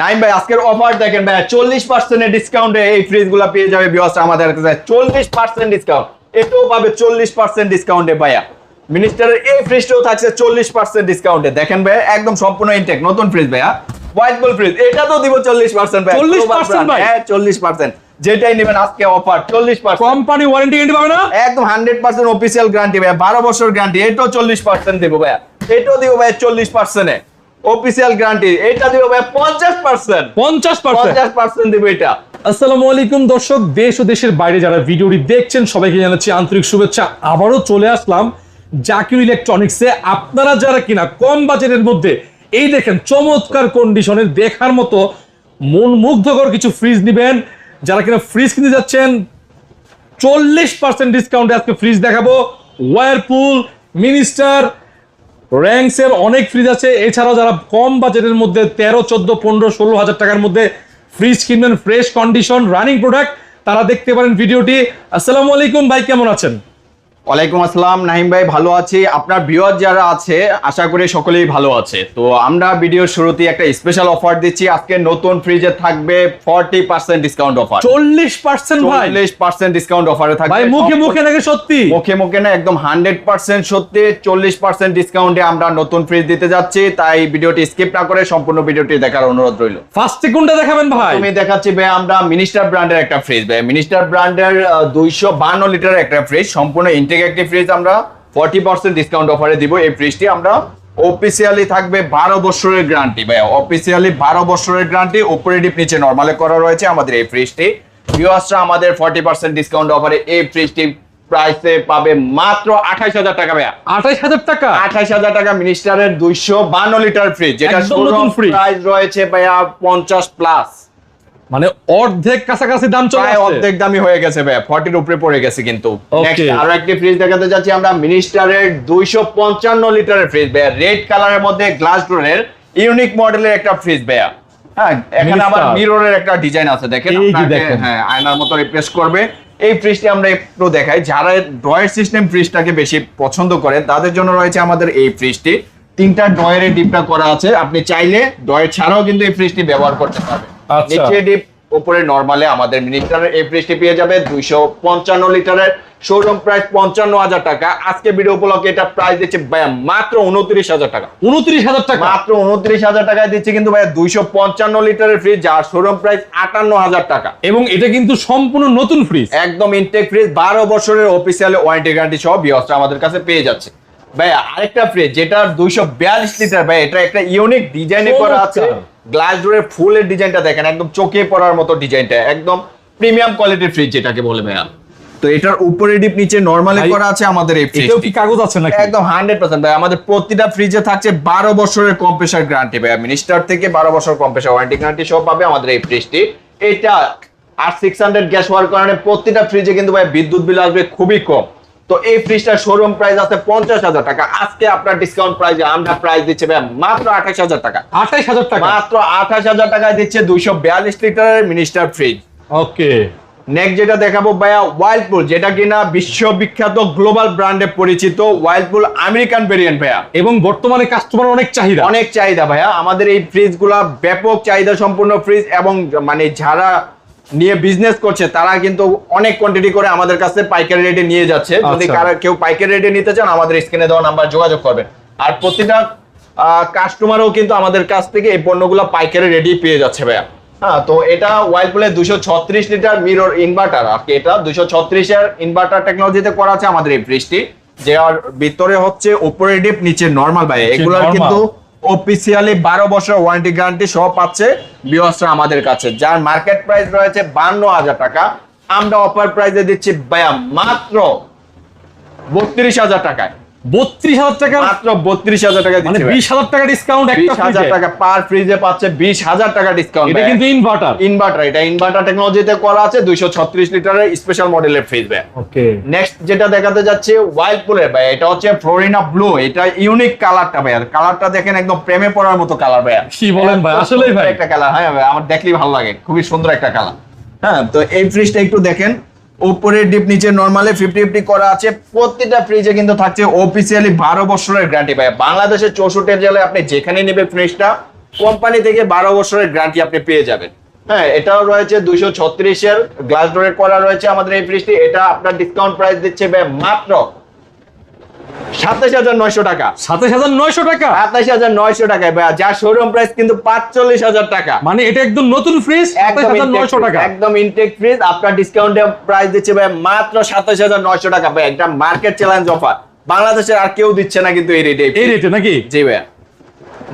নাইম ভাই আজকের অফার দেখেন ভাই চল্লিশ পার্সেন্টের ডিসকাউন্টে এই ফ্রিজগুলো পেয়ে যাবে আমাদের কাছে। চল্লিশ পার্সেন্ট ডিসকাউন্ট এটাও পাবে চল্লিশ পার্সেন্ট ডিসকাউন্টে ভাইয়া। মিনিস্টারের এই ফ্রিজটাও থাকছে চল্লিশ পার্সেন্ট ডিসকাউন্টে দেখেন ভাই একদম সম্পূর্ণ ইনটেক নতুন ফ্রিজ ভাইয়া। হোয়াইট বল ফ্রিজ এটা তো দিব চল্লিশ পার্সেন্ট ভাই 40% ভাই? হ্যাঁ চল্লিশ পার্সেন্ট যেটাই নেবেন আজকে অফার চল্লিশ পার্সেন্ট কোম্পানি ওয়ারেন্টি গ্যারান্টি পাবে না? একদম হান্ড্রেড পার্সেন্ট অফিসিয়াল গ্যারান্টি ভাইয়া। বারো বছর গ্যারান্টি এটাও চল্লিশ পার্সেন্ট দেবো ভাইয়া। এটাও দিব ভাইয়া চল্লিশ পার্সেন্টে অফিসিয়াল গ্যারান্টি এটা দিব পঞ্চাশ পার্সেন্ট পঞ্চাশ পার্সেন্ট দেবো এটা আসসালামু আলাইকুম দর্শক দেশ ও দেশের বাইরে যারা ভিডিওটি দেখছেন সবাইকে জানাচ্ছি আন্তরিক শুভেচ্ছা। আবারও চলে আসলাম জাকির ইলেকট্রনিক্সে। আপনারা যারা কিনা কম বাজেটের মধ্যে এই দেখেন চমৎকার কন্ডিশনের দেখার মতো মন মুগ্ধকর কিছু ফ্রিজ নেবেন। যারা কিনা ফ্রিজ কিনতে যাচ্ছেন চল্লিশ পার্সেন্ট ডিসকাউন্টে আজকে ফ্রিজ দেখাবো। ওয়ারপুল মিনিস্টার র্যাঙ্কসের অনেক ফ্রিজ আছে। এছাড়াও যারা কম বাজেটের মধ্যে তেরো, চোদ্দ, পনেরো, ষোলো হাজার টাকার মধ্যে ফ্রিজ কিনবেন ফ্রেশ কন্ডিশন রানিং প্রোডাক্ট তারা দেখতে পারেন ভিডিওটি আসসালামু আলাইকুম, ভাই, কেমন আছেন? ওয়ালাইকুম আসসালাম নাহিম ভাই ভালো আছি। আপনার ভিউয়ার যারা আছে আশা করি সকলেই ভালো আছে। তো আমরা ভিডিওর শুরুতে একটা স্পেশাল অফার দিচ্ছি। আজকে নতুন ফ্রিজে থাকবে ফর্টি পার্সেন্ট ডিসকাউন্ট অফার চল্লিশ পার্সেন্ট ভাই। চল্লিশ পার্সেন্ট ডিসকাউন্ট অফারে থাকবে। ভাই মুখে মুখে নাকি সত্যি? মুখে মুখে না একদম হান্ড্রেড পার্সেন্ট সত্যি। চল্লিশ পার্সেন্ট ডিসকাউন্টে আমরা নতুন ফ্রিজ দিতে যাচ্ছি। তাই ভিডিওটি স্কিপ না করে সম্পূর্ণ ভিডিওটি দেখার অনুরোধ রইল। ফার্স্টে কোনটা দেখাবেন ভাই? আমি দেখাচ্ছি ভাই আমরা মিনিস্টার ব্র্যান্ডের একটা ফ্রিজ ভাই। মিনিস্টার ব্র্যান্ডের দুইশো বান্ন লিটার একটা ফ্রিজ সম্পূর্ণ ইনটেক একটি ফ্রিজ আমরা ফর্টি পার্সেন্ট ডিসকাউন্ট অফারে দিব। এই ফ্রিজটি আমরা অফিসিয়ালি থাকবে বারো বছরের গ্যারান্টি ভাই অফিসিয়ালি বারো বছরের গ্যারান্টি অপারেটিভ নিচে নর্মালে করা রয়েছে আমাদের এই ফ্রিজটি ভিউয়ার্সরা আমাদের ফর্টি পার্সেন্ট ডিসকাউন্ট অফারে এই ফ্রিজটি প্রাইসে পাবে মাত্র আঠাইশ হাজার টাকা ভাইয়া। আঠাইশ হাজার টাকা? আঠাইশ হাজার টাকা মিনিস্টারের দুইশো বান্ন লিটার ফ্রিজ যেটা। প্রাইস রয়েছে ভাইয়া পঞ্চাশ প্লাস মানে অর্ধেক কাছাকাছি দাম চলে আসছে। অর্ধেক দামই হয়ে গেছে ভাই ফর্টির উপরে পড়ে গেছে কিন্তু। নেক্সট আরও একটি ফ্রিজ দেখাতে যাচ্ছি আমরা। মিনিস্টারের দুইশো পঞ্চান্ন লিটারের ফ্রিজ ভাইয়া। রেড কালারের মধ্যে গ্লাস ডোরের ইউনিক মডেলের একটা ফ্রিজ ভাইয়া। হ্যাঁ এখানে আবার মিররের একটা ডিজাইন আছে। দেখেন। হ্যাঁ আয়নার মতো রিপ্লেস করবে। এই ফ্রিজটি আমরা একটু দেখাই। যারা ড্রয়ার সিস্টেম ফ্রিজটাকে বেশি পছন্দ করে তাদের জন্য রয়েছে আমাদের এই ফ্রিজটি তিনটা ড্রয়ারের ডিপটা করা আছে। আপনি চাইলে ড্রয়ার ছাড়াও কিন্তু এই ফ্রিজটি ব্যবহার করতে পারবেন। নিচে ডিপ উপরে নরমালে আমাদের মিনিস্টারের এই ফ্রিজটি পেয়ে যাবে দুইশো পঞ্চান্ন লিটারের। শোরুম প্রাইস পঞ্চান্ন হাজার টাকা। আজকে ভিডিও উপলক্ষে এটা প্রাইস দিচ্ছে ভাইয়া মাত্র উনত্রিশ হাজার টাকা। উনত্রিশ হাজার টাকা? মাত্র উনত্রিশ হাজার টাকায় দিচ্ছে কিন্তু ভাইয়া দুইশো পঞ্চান্ন লিটারের ফ্রিজ যার শোরুম প্রাইস আটান্ন হাজার টাকা। এবং এটা কিন্তু সম্পূর্ণ নতুন ফ্রিজ একদম ইনটেক ফ্রিজ বারো বছরের অফিসিয়াল ওয়ারেন্টি গ্যারান্টি সহ আমাদের কাছে পেয়ে যাচ্ছে। ভাইয়া আরেকটা ফ্রিজ যেটা দুইশো বিয়াল্লিশ লিটার ভাই এটা একটা ইউনিক ডিজাইনে করা আছে। গ্লাস ডোরের ফুলের ডিজাইনটা দেখেন একদম চোখে পড়ার মতো ডিজাইনটা একদম প্রিমিয়াম কোয়ালিটির ফ্রিজ যেটাকে বলে ভাইয়া। তো এটার উপরে ডিপ নিচে নরমালি করা আছে আমাদের এই এটাও কি কাগজ আছে নাকি? একদম হান্ড্রেড পার্সেন্ট ভাই আমাদের প্রতিটা ফ্রিজে থাকছে বারো বছরের কম্প্রেসার গ্যারান্টি ভাই মিনিস্টার থেকে বারো বছর কম্প্রেসার ওয়ারেন্টি গ্যারান্টি সব পাবে আমাদের এই ফ্রিজটি এটা আর সিক্স হান্ড্রেড গ্যাস হওয়ার কারণে প্রতিটা ফ্রিজে কিন্তু ভাই বিদ্যুৎ বিল আসবে খুবই কম। তো এই ফ্রিজটার শোরুম প্রাইস আছে পঞ্চাশ হাজার টাকা। আজকে আপনার ডিসকাউন্ট প্রাইসে আমরা প্রাইস দিচ্ছে ভাই মাত্র আঠাশ হাজার টাকা। আঠাইশ হাজার টাকা? মাত্র আঠাশ হাজার টাকায় দিচ্ছে দুইশো বিয়াল্লিশ লিটারের মিনিস্টার ফ্রিজ ওকে। নেক্সট যেটা দেখাবো ভাইয়া ওয়াইল্ডপুল যেটা কিনা বিশ্ববিখ্যাত গ্লোবাল ব্র্যান্ডে পরিচিত ওয়াইল্ডপুল আমেরিকান ভেরিয়েন্ট ভাইয়া। এবং বর্তমানে কাস্টমার অনেক চাহিদা। অনেক চাহিদা ভাইয়া। আমাদের এই ফ্রিজগুলা ব্যাপক চাহিদা সম্পূর্ণ ফ্রিজ এবং মানে যারা নিয়ে বিজনেস করছে তারা কিন্তু অনেক কোয়ান্টিটি করে আমাদের কাছে পাইকারি রেটে নিয়ে যাচ্ছে। যদি আচ্ছা। কেউ পাইকারি রেটে নিতে চান আমাদের স্ক্রিনে দেওয়া নাম্বার যোগাযোগ করবেন। আর প্রতিটা কাস্টমারও কিন্তু আমাদের কাছ থেকে এই পণ্যগুলো পাইকারি রেডি পেয়ে যাচ্ছে ভাইয়া। হ্যাঁ তো এটা ওয়াইলপুলের দুশো ছত্রিশ লিটার মিরর ইনভার্টার আর কি এটা দুশো ছত্রিশের ইনভার্টার টেকনোলজিতে করা আছে আমাদের এই ফ্রিজটি যার ভিতরে হচ্ছে উপরে ডিপ নিচে নর্মাল ভাই এগুলার normal। কিন্তু অফিসিয়ালি বারো বছর ওয়ারেন্টি গ্যারান্টি সহ পাচ্ছে বিওসরা আমাদের কাছে। যার মার্কেট প্রাইস রয়েছে বান্ন হাজার টাকা। আমরা অফার প্রাইসে দিচ্ছি ব্যায়াম মাত্র বত্রিশ হাজার টাকায়। বত্রিশ হাজার টাকা। মাত্র বত্রিশ হাজার টাকা মানে বিশ হাজার টাকা ডিসকাউন্ট বিশ হাজার টাকা পার ফ্রিজে পাচ্ছে বিশ হাজার টাকা ডিসকাউন্ট এটা কিন্তু ইনভার্টার ইনভার্টার এটা ইনভার্টার টেকনোলজিতে করা আছে দুইশো ছত্রিশ লিটারের স্পেশাল মডেলের ফ্রিজ ওকে। নেক্সট যেটা দেখাতে যাচ্ছে ভাই। এটা হচ্ছে ফ্লোরিনা ব্লু এটা ইউনিক কালারটা ভাই। আর কালারটা দেখেন একদম প্রেমে পড়ার মতো কালার ভাই। কি বলেন ভাই? আসলেই ভাই। একটা কালার হ্যাঁ আমার দেখলেই ভালো লাগে। খুবই সুন্দর একটা কালার হ্যাঁ তো এই ফ্রিজটা একটু দেখেন। উপরে ডিপ, নিচে নর্মালি ফিফটি ফিফটি করা আছে। প্রতিটা ফ্রিজে কিন্তু থাকছে অফিসিয়ালি বারো বছরের গ্যারান্টি পায় বাংলাদেশের চৌষট্টি জেলায় আপনি যেখানে নেবেন ফ্রিজটা কোম্পানি থেকে বারো বছরের গ্যারান্টি আপনি পেয়ে যাবেন। হ্যাঁ এটাও রয়েছে দুইশো ছত্রিশের গ্লাস ডোরের করা রয়েছে আমাদের এই ফ্রিজটি এটা আপনার ডিসকাউন্ট প্রাইস দিচ্ছে মাত্র সাতাশ হাজার নয়শো টাকা। সাতাশ হাজার নয়শো টাকা? সাতাশ হাজার নয়শো টাকায় ভাই যার শোরুম প্রাইস কিন্তু পাঁচচল্লিশ হাজার টাকা। মানে এটা একদম নতুন ফ্রিজ সাতাশ হাজার নয়শো টাকা। একদম ইনটেক ফ্রিজ আপনার ডিসকাউন্টে প্রাইস দিচ্ছে ভাই মাত্র সাতাশ হাজার নয়শো টাকা। ভাই একটা মার্কেট চ্যালেঞ্জ অফার বাংলাদেশের আর কেউ দিচ্ছে না কিন্তু এই রেটে এই রেটে নাকি? জি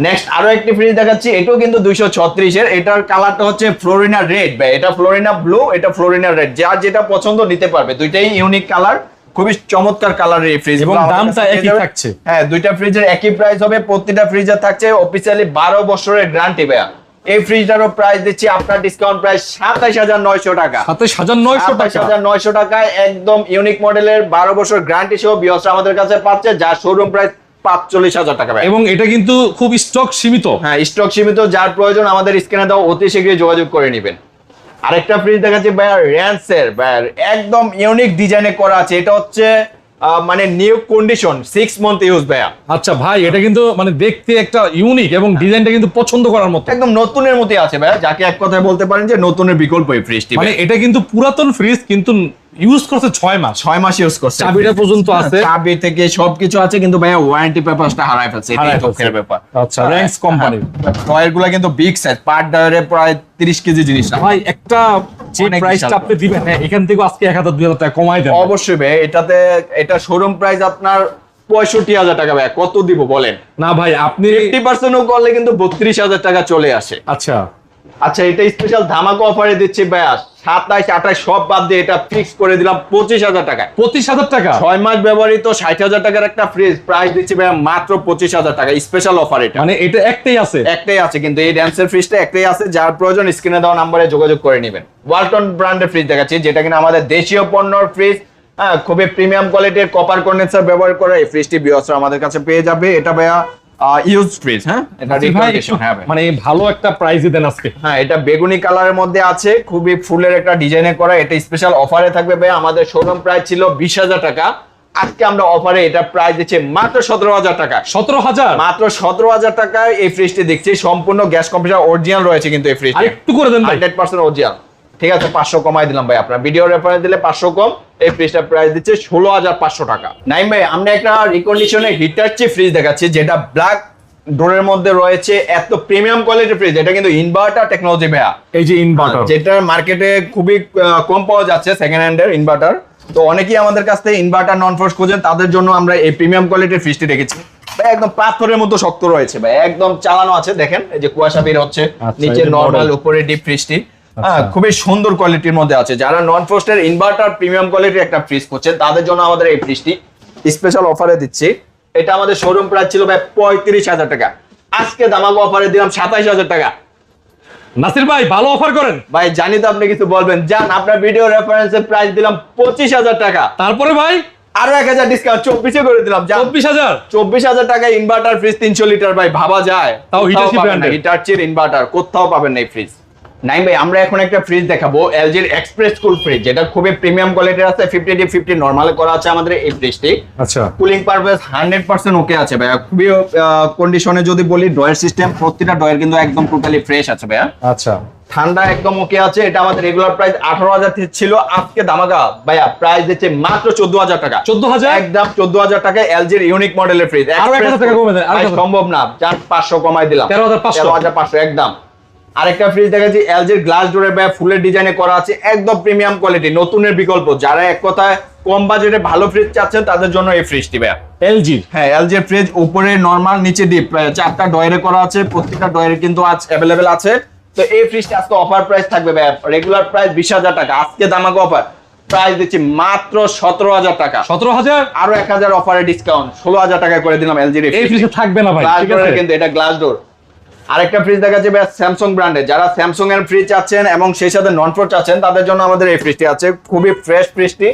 নেক্সট আরও একটি ফ্রিজ দেখাচ্ছি। এটাও কিন্তু দুইশো ছত্রিশের। এটার কালারটা হচ্ছে ফ্লোরিনা রেড ভাই এটা ফ্লোরিনা ব্লু এটা ফ্লোরিনা রেড যার যেটা পছন্দ নিতে পারবে। দুইটাই ইউনিক কালার খুবই চমৎকার কালারের এই ফ্রিজ এবং দামটা একই থাকছে। হ্যাঁ দুইটা ফ্রিজের একই প্রাইস হবে প্রতিটা ফ্রিজে থাকছে অফিসিয়ালি বারো বছরের গ্যারান্টি ভাইয়া। এই ফ্রিজটারও প্রাইস দিচ্ছি আপনার ডিসকাউন্ট প্রাইস সাতাইশ হাজার নয়শো টাকা। সাতাশ হাজার নয়শো সাতাশ টাকা হাজার নয়শো টাকায় একদম ইউনিক মডেলের বারো বছর গ্যারান্টি সহ বিয়স আমাদের কাছে পাচ্ছে যার শোরুম প্রাইস পাঁচচল্লিশ হাজার টাকা এবং এটা কিন্তু খুব স্টক সীমিত। হ্যাঁ স্টক সীমিত যার প্রয়োজন আমাদের স্ক্রিনে দাও অতি শীঘ্রই যোগাযোগ করে নেবেন। আরেকটা ফ্রিজ দেখাচ্ছি ভাইয়ার র্যান্সের ভাইয়ার একদম ইউনিক ডিজাইনে করা আছে। এটা হচ্ছে মানে new condition six month use ভাইয়া। আচ্ছা ভাই এটা কিন্তু মানে দেখতে একটা ইউনিক এবং ডিজাইনটা কিন্তু পছন্দ করার মতো। একদম নতুনের মতোই আছে ভাইয়া। যাকে এক কথায় বলতে পারেন যে নতুনের বিকল্প এই ফ্রিজটি মানে এটা কিন্তু পুরাতন ফ্রিজ কিন্তু ইউজ করছে ছয় মাস। ছয় মাস ইউজ করছে। চাবিটা পর্যন্ত আছে। চাবি থেকে সবকিছু আছে কিন্তু ভাইয়া ওয়ারেন্টি পেপারসটা হারায় ফেলছে। এটাই দুঃখের ব্যাপার। আচ্ছা, Ranks company। টয়ের কিন্তু বিগ সাইজ পার ডায়ারে প্রায় তিরিশ কেজি জিনিস ভাই একটা যে প্রাইসটা আপনি দিবেন হ্যাঁ, এখান থেকে আজকে এক হাজার দুই হাজার টাকা কমাই দেন। অবশ্যই ভাই এটাতে এটা শোরুম প্রাইস আপনার পঁয়ষট্টি হাজার টাকা ভাই কত দিব বলেন? না ভাই আপনি ফিফটি করলে কিন্তু বত্রিশ হাজার টাকা চলে আসে। আচ্ছা। আচ্ছা এটা স্পেশাল ধামাকা অফারে দিচ্ছি ভাইয়া সাতাইশ আঠাশ সব বাদ দিয়ে এটা ফিক্স করে দিলাম পঁচিশ হাজার টাকা পঁচিশ হাজার টাকা? ছয় মাস ব্যবহৃত ষাট হাজার টাকার একটা ফ্রিজ প্রাইস দিচ্ছি ভাইয়া মাত্র পঁচিশ হাজার টাকা স্পেশাল অফার এটা। মানে এটা একটাই আছে? একটাই আছে কিন্তু এই ড্যান্সের ফ্রিজটা একটাই আছে যার প্রয়োজন স্ক্রিনে দেওয়া নাম্বারে যোগাযোগ করে নেবেন। ওয়ালটন ব্র্যান্ডের ফ্রিজ দেখাচ্ছি যেটা কিনা আমাদের দেশীয় পণ্যর ফ্রিজ হ্যাঁ খুবই প্রিমিয়াম কোয়ালিটির কপার কন্ডেন্সার ব্যবহার করে এই ফ্রিজটি বিয়সরা আমাদের কাছে পেয়ে যাবে। এটা ভাইয়া ইউজ ফ্রিজ হ্যাঁ? এটা হ্যাঁ। মানে ভালো একটা প্রাইজ দেন আজকে। হ্যাঁ এটা বেগুনি কালারের মধ্যে আছে খুবই ফুলের একটা ডিজাইনে করা এটা স্পেশাল অফারে থাকবে ভাই। আমাদের শোরুম প্রাইস ছিল বিশ হাজার টাকা। আজকে আমরা অফারে এটা প্রাইস দিচ্ছি মাত্র সতেরো হাজার টাকা। সতেরো হাজার? মাত্র সতেরো হাজার টাকায় এই ফ্রিজটি দেখছি সম্পূর্ণ গ্যাস কম্প্রেসার অরিজিনাল রয়েছে কিন্তু এই করে দেন হান্ড্রেড পার্সেন্ট অরিজিনাল ঠিক আছে পাঁচশো কমাই দিলাম ভাই আপনার। ভিডিও রেফারেন্স দিলে পাঁচশো কম এই ফ্রিজটার প্রাইস দিচ্ছে ষোলো হাজার পাঁচশো টাকা। নাইম ভাই আমরা একটা রিকন্ডিশনে হিটারচি ফ্রিজ দেখাচ্ছি যেটা ব্ল্যাক ডোরের মধ্যে রয়েছে এত প্রিমিয়াম কোয়ালিটির ফ্রিজ এটা কিন্তু ইনভার্টার টেকনোলজি ভাইয়া। এই যে ইনভার্টার যেটা মার্কেটে খুবই কম পাওয়া যাচ্ছে সেকেন্ড হ্যান্ডের ইনভার্টার তো অনেকেই আমাদের কাছ থেকে ইনভার্টার নন ফোর্স খোঁজেন তাদের জন্য আমরা এই প্রিমিয়াম কোয়ালিটির ফ্রিজটি রেখেছি ভাই একদম পাথরের মতো শক্ত রয়েছে ভাই একদম চালানো আছে দেখেন এই যে কুয়াশা বের হচ্ছে আচ্ছা, নিচে নর্মাল। উপরে ডিপ ফ্রিজটি হ্যাঁ আচ্ছা। খুবই সুন্দর কোয়ালিটির মধ্যে আছে। যারা নন ফোর্সের ইনভার্টার প্রিমিয়াম কোয়ালিটির একটা ফ্রিজ করছেন তাদের জন্য আমাদের এই ফ্রিজটি স্পেশাল অফারে দিচ্ছি। এটা আমাদের শোরুম প্রাইস ছিল ভাই পঁয়ত্রিশ হাজার টাকা। আজকে দামাগো অফারে দিলাম সাতাইশ হাজার টাকা। নাসির ভাই ভালো অফার করেন। ভাই জানি তো আপনি কিছু বলবেন। যান আপনার ভিডিও রেফারেন্সের প্রাইস দিলাম পঁচিশ হাজার টাকা। তারপরে ভাই? আরও এক হাজার ডিসকাউন্ট চব্বিশে করে দিলাম। চব্বিশ হাজার? চব্বিশ হাজার টাকায় ইনভার্টার ফ্রিজ তিনশো লিটার ভাই ভাবা যায়। তাও হিটাচির ইনভার্টার কোথাও পাবেন না এই ফ্রিজ নাই ভাই আমরা এখন একটা ফ্রিজ দেখাবো এলজির এক্সপ্রেস কুল ফ্রিজ যেটা খুবই প্রিমিয়াম কোয়ালিটির আছে ফিফটি ডি ফিফটি নর্মালে করা আছে আমাদের এই ফ্রিজটি আচ্ছা। Cooling purpose hundred percent okay আছে ভাইয়া। খুবই কন্ডিশনে যদি বলি ডয়ের সিস্টেম প্রতিটা ডয়ের কিন্তু একদম টোটালি ফ্রেশ আছে ভাইয়া। আচ্ছা। ঠান্ডা একদম ওকে আছে এটা আমাদের রেগুলার প্রাইস আঠারো হাজার ছিল আজকে দামাকা। ভাইয়া প্রাইস দিচ্ছে মাত্র চোদ্দ হাজার টাকা। চোদ্দ হাজার? একদম চোদ্দ হাজার টাকায় এলজির ইউনিক মডেলের ফ্রিজ আরও 1000 টাকা কমে দেন, আরও 1000 সম্ভব না। যার পাঁচশো কমাই দিলাম। 13,500 তেরো হাজার পাঁচশো একদম। আরেকটা ফ্রিজ দেখাচ্ছি এলজির গ্লাস ডোরের ভাইয়া ফুলের ডিজাইনে করা আছে একদম প্রিমিয়াম কোয়ালিটি নতুনের বিকল্প। যারা এক কথায় কম বাজেটে ভালো ফ্রিজ চাচ্ছেন তাদের জন্য এই ফ্রিজটি ভাইয়া এলজি হ্যাঁ এলজির ফ্রিজ উপরে নরমাল নিচে ডিপ চারটা ডয়ারে করা আছে প্রত্যেকটা ডয়ারে কিন্তু আজ অ্যাভেলেবেল আছে। তো এই ফ্রিজটা আজকে অফার প্রাইস থাকবে ভাই রেগুলার প্রাইস বিশ হাজার টাকা আজকে দামাকে অফার প্রাইস দিচ্ছি মাত্র সতেরো হাজার টাকা। সতেরো হাজার? আরও এক হাজার অফারে ডিসকাউন্ট ষোলো হাজার টাকা করে দিলাম এলজির এই ফ্রিজে থাকবে না ভাই কিন্তু এটা গ্লাস ডোর আরেকটা ফ্রিজ দেখা যাবে স্যামসাং ব্র্যান্ডের যারা স্যামসাং এর ফ্রিজ চাচ্ছেন এবং সেই সাথে নন ফ্লোর চাচ্ছেন তাদের জন্য আমাদের এই ফ্রিজটি আছে। খুবই ফ্রেশ ফ্রিজটি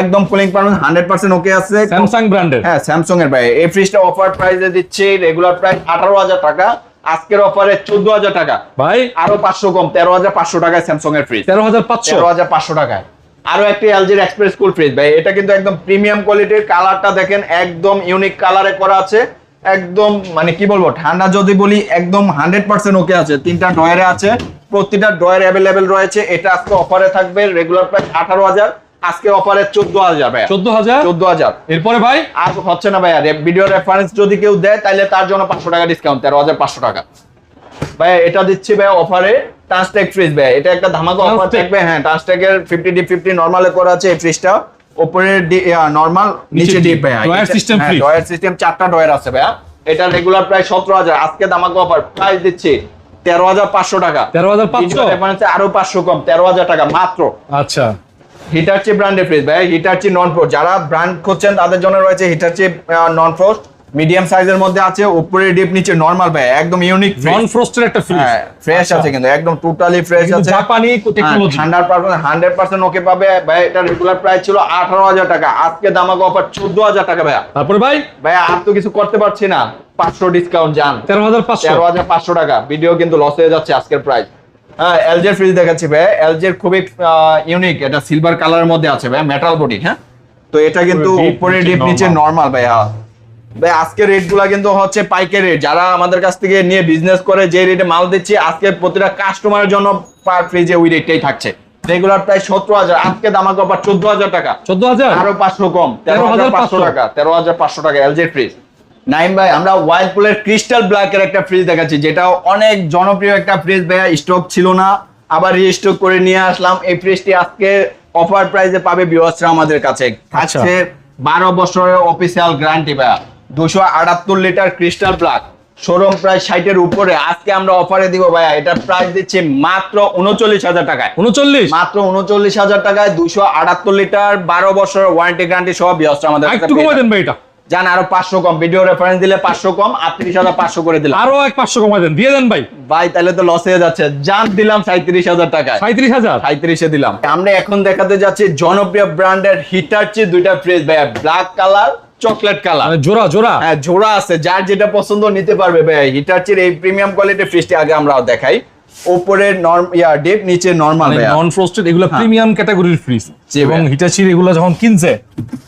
একদম cooling performance hundred percent okay আছে। স্যামসাং ব্র্যান্ডের হ্যাঁ স্যামসং এর ভাই। এই ফ্রিজটা অফার প্রাইসে দিচ্ছে রেগুলার প্রাইস আঠারো হাজার টাকা। আজকের অফারে চোদ্দ হাজার টাকা। ভাই? আরও পাঁচশো কম তেরো হাজার পাঁচশো টাকায় স্যামসাং এর ফ্রিজ তেরো হাজার পাঁচশো? তেরো হাজার পাঁচশো টাকায়। আরও একটি এলজির এক্সপ্রেস কুল ফ্রিজ ভাই। এটা কিন্তু একদম প্রিমিয়াম কোয়ালিটির কালারটা দেখেন একদম ইউনিক কালারে করা আছে। একদম মানে কি বলব ঠান্ডা যদি বলি একদম হান্ড্রেড পার্সেন্ট ওকে আছে। তিনটা ডয়ারে আছে প্রতিটা ডয়ার অ্যাভেলেবেল রয়েছে। এটা আজকে অফারে থাকবে রেগুলার প্রাইস আঠারো হাজার আজকে অফারে চোদ্দ হাজার ভাইয়া। চোদ্দ হাজার? চোদ্দ হাজার। এরপরে ভাই? আর হচ্ছে না ভাইয়া ভিডিও রেফারেন্স যদি কেউ দেয় তাহলে তার জন্য পাঁচশো টাকা ডিসকাউন্ট তেরো হাজার পাঁচশো টাকা। ভাইয়া এটা দিচ্ছি ভাই অফারে টাস্টেক ফ্রিজ ভাইয়া। এটা একটা ধামাকা অফার থাকবে হ্যাঁ টাস্টেকের ফিফটি ডি ফিফটি নর্মালে করা আছে এই ফ্রিজটা উপরে নরমাল নিচে ডিপ ভাইয়া। Drawer system free drawer system চারটা ডয়ার আছে ভাইয়া। এটা রেগুলার প্রায় সতেরো হাজার। আজকে ধামাকা অফার প্রাইস দিচ্ছি তেরো হাজার পাঁচশো টাকা। তেরো হাজার পাঁচশো? রেফারেন্সে আরও পাঁচশো কম তেরো হাজার টাকা মাত্র। আচ্ছা। হিটারচি ব্র্যান্ডের ফ্রিজ ভাই হিটারচি নন ফ্রোস্ট যারা ব্র্যান্ড খুঁজছেন তাদের জন্য রয়েছে হিটারচি নন ফ্রোস্ট মিডিয়াম সাইজের মধ্যে আছে উপরে ডিপ নিচে নরমাল ভাই একদম ইউনিক নন ফ্রস্টের একটা ফ্রিজ হ্যাঁ ফ্রেশ আছে কিন্তু একদম টোটালি ফ্রেশ আছে। জাপানি technology hundred percent hundred percent okay পাবে। ভাই এটা রেগুলার প্রাইস ছিল আঠারো হাজার টাকা। আজকে দামাকে অফার চোদ্দ হাজার টাকা ভাইয়া। তারপরে ভাই? ভাই আর তো কিছু করতে পারছি না। পাঁচশো ডিসকাউন্ট তেরো হাজার পাঁচশো। টাকা। ভিডিও কিন্তু লস হয়ে যাচ্ছে আজকের প্রাইস হ্যাঁ এলজের ফ্রিজ দেখাচ্ছি ভাই। এলজের খুবই ইউনিক এটা সিলভার কালারের মধ্যে আছে ভাই মেটাল বডি হ্যাঁ? তো এটা কিন্তু উপরে ডিপ নিচে নরমাল নর্মাল ভাই হ্যাঁ ভাই আজকে রেটগুলা কিন্তু হচ্ছে পাইকারি রেট যারা আমাদের কাছ থেকে নিয়ে বিজনেস করে যে রেটে মাল দিচ্ছি আজকে প্রতিটা কাস্টমারের জন্য পার ফ্রিজে ওই রেটটাই থাকছে। রেগুলার প্রাইস সতেরো হাজার আজকে দামাকে অফার চোদ্দ হাজার টাকা। চোদ্দ হাজার? আরও পাঁচশো কম তেরো হাজার পাঁচশো টাকা তেরো হাজার পাঁচশো টাকা এলজের ফ্রিজ নাইম ভাই আমরা ওয়াইল্ডপুলের ক্রিস্টাল ব্ল্যাকের একটা ফ্রিজ দেখাচ্ছি যেটা অনেক জনপ্রিয় একটা ফ্রিজ ভাইয়া স্টক ছিল না। আবার রিস্টক করে নিয়ে আসলাম। এই ফ্রিজটি আজকে অফার প্রাইসে পাবে বিওয়াসরা আমাদের কাছে। থাকছে বারো বছরের অফিসিয়াল গ্যারান্টি ভাইয়া। দুশো আটাত্তর litre crystal black showroom price ষাটের উপরে। আজকে আমরা অফারে দিব ভাইয়া। এটা প্রাইস দিচ্ছি মাত্র উনচল্লিশ হাজার টাকায়। উনচল্লিশ? মাত্র উনচল্লিশ হাজার টাকায় দুশো আটাত্তর লিটার বারো বছর ওয়ারেন্টি গ্যারান্টি সহ বিয়সটা আমাদের কাছে একটু কমাই দেন ভাই এটা। জান আরও পাঁচশো কম। ভিডিও রেফারেন্স দিলে পাঁচশো কম আটত্রিশ হাজার পাঁচশো করে দিলাম। আরও এক পাঁচশো কমাই দেন। দিয়ে দেন ভাই। ভাই তাহলে তো লস হয়ে যাচ্ছে। জান দিলাম সাঁত্রিশ হাজার টাকায়। সাঁত্রিশ হাজার? সাঁত্রিশে দিলাম। আমরা এখন দেখাতে যাচ্ছি জনপ্রিয় ব্র্যান্ডের হিটার হিটারচি দুইটা ফ্রিজ ভাইয়া। Black colour chocolate colour. মানে জোড়া জোড়া? হ্যাঁ জোড়া আছে যার যেটা পছন্দ নিতে পারবে। ভাই হিটারচির এই প্রিমিয়াম কোয়ালিটির ফ্রিজটি আগে আমরা দেখাই। উপরে নর্ম ইয়া ডিপ নিচে নরমাল নন ফ্রস্টেড এগুলো প্রিমিয়াম ক্যাটাগরির ফ্রিজ এবং। হিটাচির এগুলো যখন কিনছে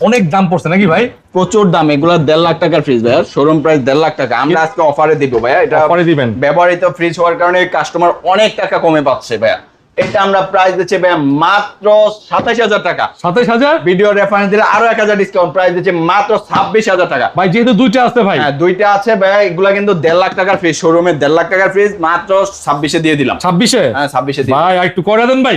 অনেক দাম পড়ছে নাকি ভাই? প্রচুর দাম এগুলো দেড় লাখ টাকার ফ্রিজ ভাইয়া। শোরুম প্রাইস দেড় লাখ টাকা। আমরা আজকে অফারে দিব ভাইয়া। এটা এ দিবেন। ব্যবহৃত ফ্রিজ হওয়ার কারণে কাস্টমার অনেক টাকা কমে পাচ্ছে ভাইয়া। এটা আমরা প্রাইস দিচ্ছি মাত্র হাজার টাকা। সাতাইশ হাজার? ভিডিও রেফারেন্স দিলে আরও এক হাজার ডিসকাউন্ট প্রাইস দিচ্ছি মাত্র ছাব্বিশ হাজার টাকা। ভাই যেহেতু দুইটা আছে ভাই। হ্যাঁ দুইটা আছে ভাইয়া এগুলা কিন্তু দেড় লাখ টাকার ফ্রিজ শোরুমে দেড় লাখ টাকার ফ্রিজ মাত্র ছাব্বিশে দিয়ে দিলাম। ছাব্বিশে? হ্যাঁ ছাব্বিশে ভাই একটু করে দেন ভাই।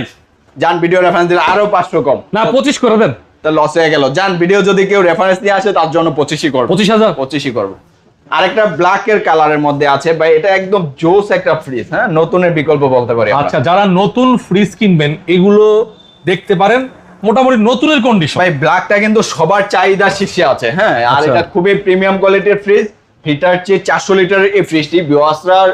যান ভিডিও রেফারেন্স দিলে আরও পাঁচশো কম। না পঁচিশ করে দেন। তা লস হয়ে গেল। যান ভিডিও যদি কেউ রেফারেন্স নিয়ে আসে তার জন্য পঁচিশই করব। পঁচিশ হাজার? পঁচিশই করব। আরেকটা ব্ল্যাক এর কালারের মধ্যে আছে ভাই এটা একদম জোস একটা ফ্রিজ হ্যাঁ? নতুনের বিকল্প বলতে পারি আচ্ছা যারা নতুন ফ্রিজ কিনবেন এগুলো দেখতে পারেন মোটামুটি নতুনের কন্ডিশন ভাই ব্ল্যাকটা কিন্তু সবার চাহিদা শীর্ষে আছে হ্যাঁ? আর আচ্ছা। এটা খুবই প্রিমিয়াম কোয়ালিটির ফ্রিজ হিটার চেয়ে চারশো লিটারের এই ফ্রিজটি বিওয়াসরার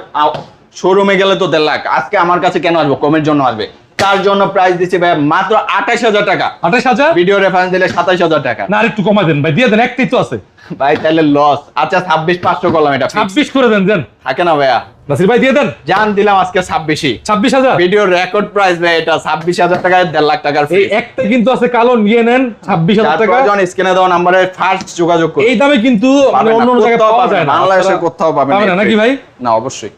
শোরুমে গেলে তো দেড় লাখ। আজকে আমার কাছে কেন আসব? কমের জন্য আসবে। তার জন্য প্রাইস দিচ্ছে ভাই মাত্র আঠাশ হাজার টাকা। আঠাশ হাজার? ভিডিও রেফারেন্স দিলে সাতাশ হাজার টাকা। না একটু কমাই দেন ভাই দিয়ে দেন একটাই তো আছে। ভাই তাহলে লস আচ্ছা ছাব্বিশ পাঁচশো করলাম এটা। ছাব্বিশ করে দেন দেন। থাকে না ভাইয়া। নাসির ভাই দিয়ে দেন। জান দিলাম আজকে ছাব্বিশই। ছাব্বিশ হাজার? ভিডিও রেকর্ড প্রাইস ভাই এটা ছাব্বিশ হাজার টাকায় দেড় লাখ টাকার এই একটা কিন্তু আছে কালো নিয়ে নেন ছাব্বিশ হাজার টাকা। জন স্ক্রিনে দেওয়া নাম্বারে ফার্স্ট যোগাযোগ করুন। এই দামে কিন্তু মানে অন্য অন্য জায়গায় পাওয়া যায় না, বাংলাদেশের কোথাও পাবেন না নাকি ভাই? না অবশ্যই।